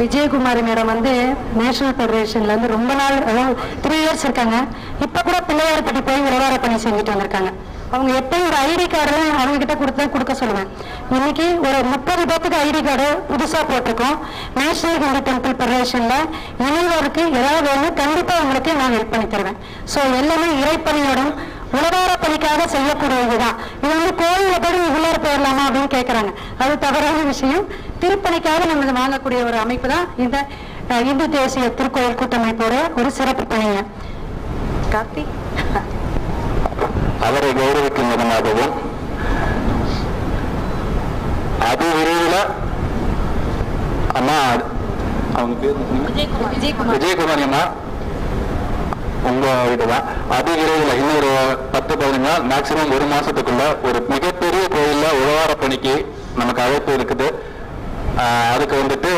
Vijayakumari madam வந்து national ஃபெடரேஷன்ல வந்து ரொம்ப நாள் அதாவது த்ரீ இயர்ஸ் இருக்காங்க. இப்போ கூட பிள்ளையார்பட்டி போய் விவகார பணி செஞ்சுட்டு வந்திருக்காங்க. அவங்க எப்பயும் ஒரு ஐடி கார்டு அவங்க கிட்ட கொடுத்து கொடுக்க சொல்லுவேன். இன்னைக்கு ஒரு முப்பது பேத்துக்கு ஐடி கார்டு புதுசாக போட்டிருக்கோம். நேஷனல் ஹிந்து டெம்பிள் ஃபெடரேஷன்ல இணைவருக்கு ஏதாவது ஒன்று கண்டிப்பாக அவங்களுக்கு நான் ஹெல்ப் பண்ணி தருவேன். ஸோ எல்லாமே இறைப்பணியோடும் உலகார பணிக்காக செய்யக்கூடியதுதான். இது வந்து கோயில போய் உள்ளார போயிடலாமா? கேட்கறாங்க அது தவறான விஷயம். திருப்பணிக்காக நம்ம வாங்கக்கூடிய ஒரு அமைப்பு தான் இந்த இந்து தேசிய திருக்கோயில் கூட்டமைப்போட ஒரு சிறப்பு பணிங்க. கார்த்திக் அவரை கௌரவிக்கும் விதமாகவும் அது விரைவில் அம்மா அவங்க பேர்? விஜயகுமார். விஜயகுமார். விஜயகுமாரி அம்மா உங்க வீட்டுதான் அது விரைவில் இன்னொரு பத்து பதினஞ்சு நாள் மேக்சிமம் ஒரு மாசத்துக்குள்ள ஒரு உழவார பணிக்கு நமக்கு அழைப்பு இருக்குது. அதுக்கு வந்துட்டு